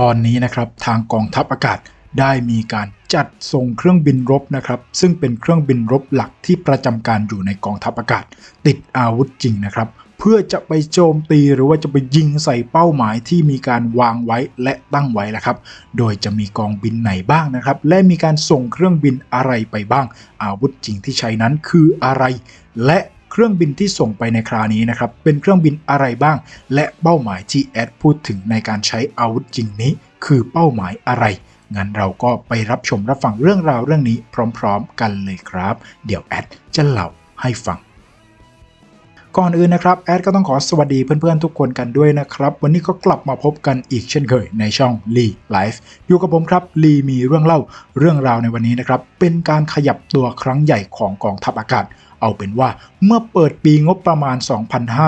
ตอนนี้นะครับทางกองทัพอากาศได้มีการจัดส่งเครื่องบินรบนะครับ ซึ่งเป็นเครื่องบินรบหลักที่ประจำการอยู่ในกองทัพอากาศ ติดอาวุธจริงนะครับ เพื่อจะไปโจมตีหรือว่าจะไปยิงใส่เป้าหมายที่มีการวางไว้และตั้งไว้นะครับ โดยจะมีกองบินไหนบ้างนะครับ และมีการส่งเครื่องบินอะไรไปบ้าง อาวุธจริงที่ใช้นั้นคืออะไร และ เครื่องบินที่ส่งไปในคราวนี้นะครับ เป็นเครื่องบินอะไรบ้าง และเป้าหมายที่แอดพูดถึงในการใช้อาวุธจริงนี้ คือเป้าหมายอะไรงั้นเราก็ไปรับชมรับฟังเรื่องราวเรื่องนี้พร้อม ๆ กันเลยครับ เดี๋ยวแอดจะเล่าให้ฟังก่อนอื่นนะครับแอดก็ต้องขอสวัสดีเพื่อนๆทุกคนกันด้วยนะครับ วันนี้ก็กลับมาพบกันอีกเช่นเคยในช่องลีไลฟ์อยู่กับผมครับลีมีเรื่องเล่าเรื่องราวในวันนี้นะครับ เป็นการขยับตัวครั้งใหญ่ของกองทัพอากาศเอาเป็นว่าเมื่อเปิดปีงบประมาณ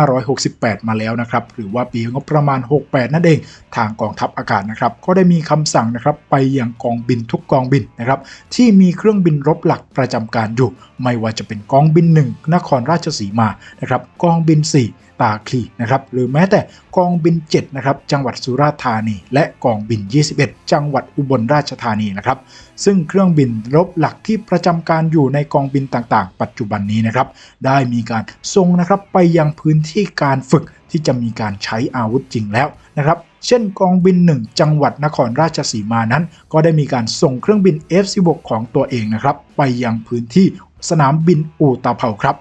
2568 มาแล้วนะครับ หรือว่าปีงบประมาณ 68 นั่นเอง ทางกองทัพอากาศนะครับ ก็ได้มีคำสั่งนะครับไปยังกองบินทุกกองบินนะครับ ที่มีเครื่องบินรบหลักประจำการอยู่ ไม่ว่าจะเป็นกองบิน 1 นครราชสีมานะครับ กองบิน 4ตาคลีนะครับหรือแม้แต่กองบิน 7 นะครับ จังหวัดสุราษฎร์ธานี และกองบิน 21 จังหวัดอุบลราชธานีนะครับ ซึ่งเครื่องบินรบหลักที่ประจำการอยู่ในกองบินต่างๆ ปัจจุบันนี้นะครับ ได้มีการส่งนะครับไปยังพื้นที่การฝึกที่จะมีการใช้อาวุธจริงแล้วนะครับเช่นกองบิน 1 จังหวัดนครราชสีมานั้น ก็ได้มีการส่งเครื่องบิน F16 ของตัวเองนะครับ ไปยังพื้นที่สนามบินอู่ตาเผาครับ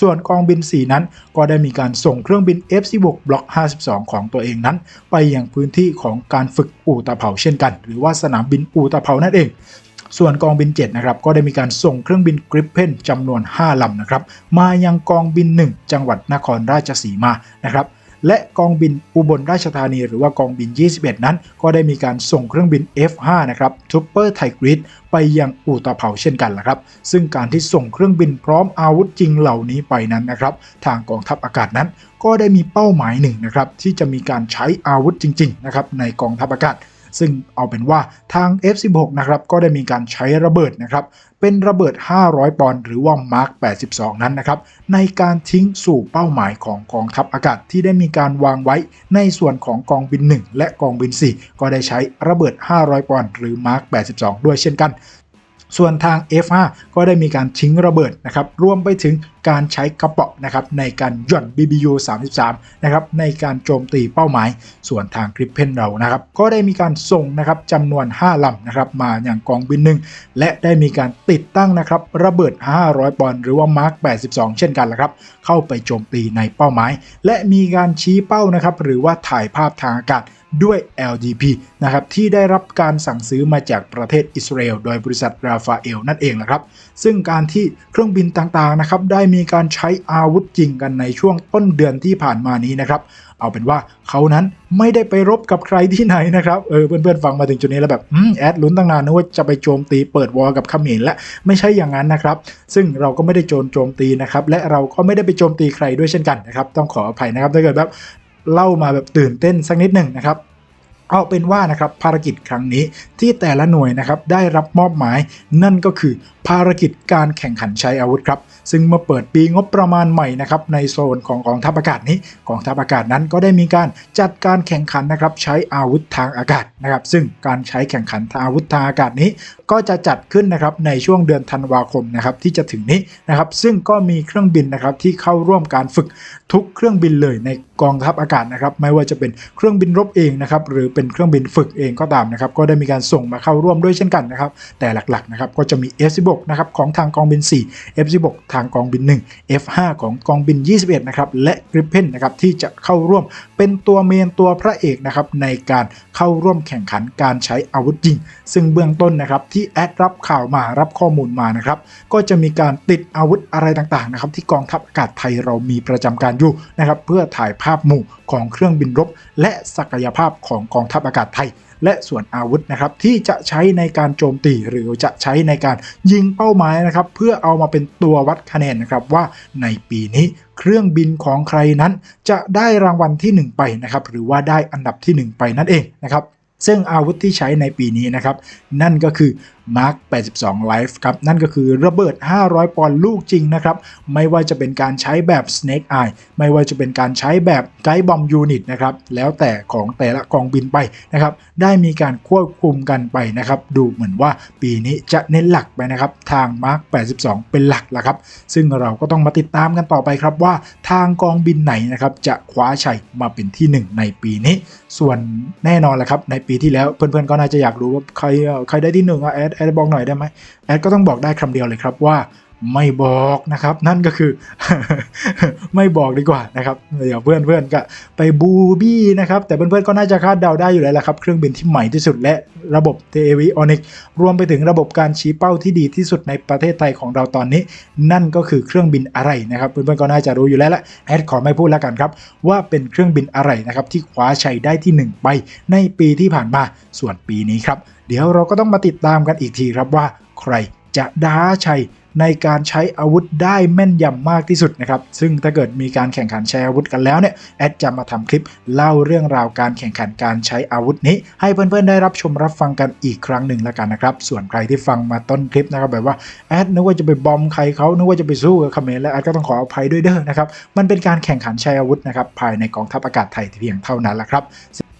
ส่วนกองบิน 4 นั้น ก็ได้มีการส่งเครื่องบิน F16 บล็อก 52 ของตัวเองนั้น ไปยังพื้นที่ของการฝึกอู่ตาเผาเช่นกัน หรือว่าสนามบินอู่ตาเผานั่นเองส่วนกองบิน 7 นะครับ ก็ได้มีการส่งเครื่องบินกริปเพนจำนวน 5 ลำนะครับ มายังกองบิน 1 จังหวัดนครราชสีมานะครับ และกองบินอุบลราชธานี หรือว่ากองบิน 21 นั้น ก็ได้มีการส่งเครื่องบิน F5 นะครับทูเปอร์ไทกริดไปยังอู่ตะเผาเช่นกันละครับ ซึ่งการที่ส่งเครื่องบินพร้อมอาวุธจริงเหล่านี้ไปนั้นนะครับ ทางกองทัพอากาศนั้น ก็ได้มีเป้าหมายหนึ่งนะครับที่จะมีการใช้อาวุธจริงๆนะครับในกองทัพอากาศ ซึ่งเอาเป็นว่าทาง F16 นะครับก็ได้มีการใช้ระเบิดนะครับเป็นระเบิด 500 ปอนด์หรือว่า Mark 82 นั้นนะครับในการทิ้งสู่เป้าหมายของกองทัพอากาศที่ได้มีการวางไว้ในส่วนของกองบิน 1 และกองบิน 4 ก็ได้ใช้ระเบิด 500 ปอนด์หรือ Mark 82 ด้วยเช่นกัน ส่วนทาง F5 ก็ได้มีการทิ้งระเบิดนะครับรวมไปถึงการใช้กระเป๋านะครับในการหย่อน BBU 33นะครับในการโจมตีเป้าหมาย ส่วนทางกริปเพนเรานะครับก็ได้มีการส่งนะครับจำนวน 5ลำนะครับมาอย่างกองบินหนึ่งและได้มีการติดตั้งนะครับระเบิด 500 ปอนด์หรือว่ามาร์ค82 เช่นกันละครับเข้าไปโจมตีในเป้าหมาย และมีการชี้เป้านะครับหรือว่าถ่ายภาพทางอากาศ ด้วย LDP นะครับที่ได้รับการสั่งซื้อมาจากประเทศอิสราเอลโดยบริษัทราฟาเอลนั่นเองนะครับ ซึ่งการที่เครื่องบินต่างๆนะครับได้มีการใช้อาวุธจริงกันในช่วงต้นเดือนที่ผ่านมานี้นะครับ เอาเป็นว่าเขานั้นไม่ได้ไปรบกับใครที่ไหนนะครับเออเพื่อนๆฟังมาถึงจุดนี้แล้วแบบอืมแอดลุ้นตั้งนานนึกว่าจะไปโจมตีเปิดวอลกับเขมรและไม่ใช่อย่างนั้นนะครับ ซึ่งเราก็ไม่ได้โจมโจมตีนะครับและเราก็ไม่ได้ไปโจมตีใครด้วยเช่นกันนะครับต้องขออภัยนะครับถ้าเกิดแบบ เล่ามาแบบตื่นเต้นสักนิดหนึ่งนะครับเอาเป็นว่านะครับภารกิจครั้งนี้ที่แต่ละหน่วยนะครับได้รับมอบหมาย นั่นก็คือภารกิจการแข่งขันใช้อาวุธครับซึ่งเมื่อเปิดปีงบประมาณใหม่นะครับในโซนของกองทัพอากาศนี้กองทัพอากาศนั้นก็ได้มีการจัดการแข่งขันนะครับใช้อาวุธทางอากาศนะครับซึ่งการใช้แข่งขันทางอาวุธทางอากาศนี้ ก็จะจัดขึ้นนะครับในช่วงเดือนธันวาคมนะครับที่จะถึงนี้นะครับซึ่งก็มีเครื่องบินนะครับที่เข้าร่วมการฝึกทุกเครื่องบินเลยในกองทัพอากาศนะครับไม่ว่าจะเป็นเครื่องบินรบเองนะครับหรือเป็นเครื่องบินฝึกเองก็ตามนะครับก็ได้มีการส่งมาเข้าร่วมด้วยเช่นกันนะครับแต่หลักๆนะครับก็จะมี F16 นะครับของทางกองบิน 4 F16 ทางกองบิน 1 F5 ของกองบิน 21นะครับและ Gripen นะครับที่จะเข้าร่วมเป็นตัวเมนตัวพระเอกนะครับในการเข้าร่วมแข่งขันการใช้อาวุธยิง ซึ่งเบื้องต้นนะครับที่แอดรับข่าวมารับข้อมูลมานะครับ ก็จะมีการติดอาวุธอะไรต่างๆนะครับที่กองทัพอากาศไทยเรามีประจำการอยู่นะครับเพื่อถ่ายภาพหมู่ของเครื่องบินรบ และศักยภาพของกองทัพอากาศไทยและส่วนอาวุธนะครับที่จะใช้ในการโจมตีหรือจะใช้ในการยิงเป้าหมายนะครับเพื่อเอามาเป็นตัววัดคะแนนนะครับว่าในปีนี้เครื่องบินของใครนั้น จะได้รางวัลที่ 1 ไปนะครับหรือว่าได้อันดับที่ 1 ไปนั่นเองนะครับ ซึ่งอาวุธที่ใช้ในปีนี้นะครับ นั่นก็คือ Mark 82 Life ครับ นั่นก็คือระเบิด 500 ปอนด์ลูกจริงนะครับ ไม่ว่าจะเป็นการใช้แบบ Snake Eye ไม่ว่าจะเป็นการใช้แบบไกด์บอมยูนิตนะครับ แล้วแต่ของแต่ละกองบินไปนะครับ ได้มีการควบคุมกันไปนะครับ ดูเหมือนว่าปีนี้จะเน้นหลักไปนะครับ ทาง Mark 82 เป็นหลักละครับ ซึ่งเราก็ต้องมาติดตามกันต่อไปครับว่าทางกองบินไหนนะครับจะคว้าชัยมาเป็นที่หนึ่งในปีนี้ ส่วนแน่นอนละครับในปีที่แล้ว เพื่อนๆก็น่าจะอยากรู้ว่าใครใครได้ที่หนึ่งอะแอดแอดบอกหน่อยได้ไหมแอดก็ต้องบอกได้คำเดียวเลยครับว่า ไม่บอกนะครับ นั่นก็คือ ไม่บอกดีกว่านะครับเดี๋ยวเพื่อนๆก็ไปบูบี้นะครับ แต่เพื่อนๆก็น่าจะคาดเดาได้อยู่แล้วละครับ เครื่องบินที่ใหม่ที่สุดและระบบเทวีออนิกรวมไปถึงระบบการชี้เป้าที่ดีที่สุดในประเทศไทยของเราตอนนี้ นั่นก็คือเครื่องบินอะไรนะครับเพื่อนๆก็น่าจะรู้อยู่แล้วละแอดขอไม่พูดแล้วกันครับ ว่าเป็นเครื่องบินอะไรนะครับที่คว้าชัยได้ที่ 1 ไป ในปีที่ผ่านมาส่วนปีนี้ครับ เดี๋ยวเราก็ต้องมาติดตามกันอีกทีครับว่า ใครจะด้าชัย ในการใช้อาวุธได้แม่นยำมากที่สุดนะครับ ซึ่งถ้าเกิดมีการแข่งขันใช้อาวุธกันแล้วเนี่ยแอดจะมาทำคลิปเล่าเรื่องราวการแข่งขันการใช้อาวุธนี้ ให้เพื่อนๆได้รับชมรับฟังกันอีกครั้งหนึ่งแล้วกันนะครับ ส่วนใครที่ฟังมาต้นคลิปนะครับแบบว่าแอดนึกว่าจะไปบอมใครเขานึกว่าจะไปสู้กับเขมรแล้วแอดก็ต้องขออภัยด้วยเด้อนะครับมันเป็นการแข่งขันใช้อาวุธนะครับภายในกองทัพอากาศไทยเพียงเท่านั้นแหละครับ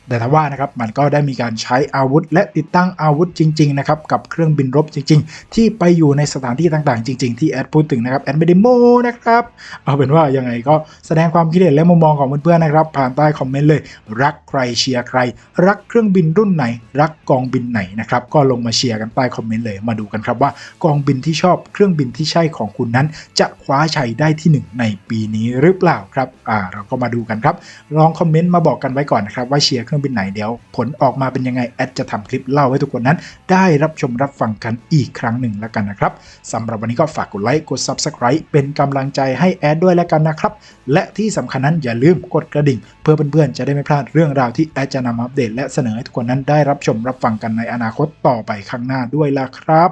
แต่ถ้าว่านะครับมันก็ได้มีการใช้อาวุธ และติดตั้งอาวุธจริงๆนะครับกับเครื่องบินรบจริง ๆ ที่ไปอยู่ในสถานที่ต่างๆ จริง ๆ ที่แอดพูดถึงนะครับแอดไม่ได้โมนะครับเอาเป็นว่ายังไงก็แสดงความคิดเห็นและมุมมองของเพื่อนๆนะครับ ผ่านใต้คอมเมนต์เลย รักใครเชียร์ใคร รักเครื่องบินรุ่นไหน รักกองบินไหนนะครับก็ลงมาเชียร์กันใต้คอมเมนต์เลยมาดูกันครับว่ากองบินที่ชอบเครื่องบินที่ใช่ของคุณนั้น จะคว้าชัยได้ที่หนึ่งในปีนี้หรือเปล่าครับอ่าเราก็มาดูกันครับลองคอมเมนต์มาบอกกันไว้ก่อนนะครับว่าเชียร์เครื่องบินไหนเดี๋ยว ผลออกมาเป็นยังไงแอดจะทำคลิปเล่าให้ทุกคนนั้น ได้รับชมรับฟังกันอีกครั้งหนึ่งแล้วกันนะครับสำหรับวันนี้ก็ฝากกดไลค์กด Subscribe เป็นกำลังใจให้แอดด้วยแล้วกันนะครับ และที่สำคัญนั้นอย่าลืมกดกระดิ่ง เพื่อเพื่อนๆจะได้ไม่พลาดเรื่องราวที่แอดจะนำมาอัปเดต และเสนอให้ทุกคนนั้นได้รับชมรับฟังกันในอนาคตต่อไปข้างหน้าด้วยล่ะครับ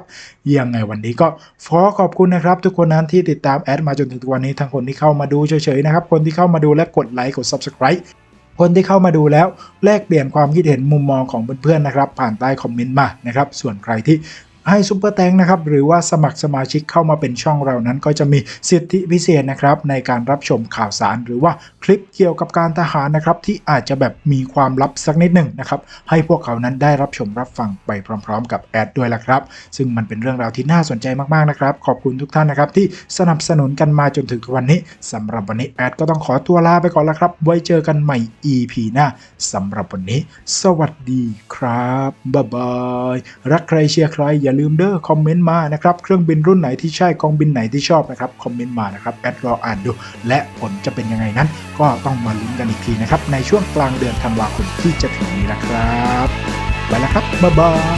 ยังไงวันนี้ก็ขอขอบคุณนะครับทุกคนนั้นที่ติดตามแอดมาจนถึงทุกวันนี้ทั้งคนที่เข้ามาดูเฉยๆนะครับคนที่เข้ามาดูและกดไลค์กด Subscribe คนที่เข้ามาดูแล้วแลกเปลี่ยนความคิดเห็นมุมมองของเพื่อนๆนะครับ ผ่านใต้คอมเมนต์มานะครับ ส่วนใครที่ ให้ซุปเปอร์แตงนะครับหรือว่าสมัครสมาชิกเข้ามาเป็นช่องเรานั้น ก็จะมีสิทธิพิเศษนะครับในการรับชมข่าวสาร หรือว่าคลิปเกี่ยวกับการทหารนะครับที่อาจจะแบบมีความลับสักนิดหนึ่งนะครับให้พวกเขานั้นได้รับชมรับฟังไปพร้อม ๆ กับแอดด้วยละครับ ซึ่งมันเป็นเรื่องราวที่น่าสนใจมากๆนะครับ ขอบคุณทุกท่านนะครับที่สนับสนุนกันมาจนถึงวันนี้สำหรับวันนี้แอดก็ต้องขอตัวลาไปก่อนล้วครับ ไว้เจอกันใหม่ EP หน้าสำหรับวันนี้ สวัสดีครับบ๊ายบายรักใครเชียร์ใครอย่าลืมเด้อคอมเมนต์มานะครับเครื่องบินรุ่นไหนที่ใช่กองบินไหนที่ชอบนะครับคอมเมนต์มานะครับแอดรออ่านดู และผลจะเป็นยังไงนั้น ก็ต้องมาลุ้นกันอีกทีนะครับในช่วงกลางเดือนธันวาคมที่จะถึงนี้นะครับไปแล้วครับบ๊ายบาย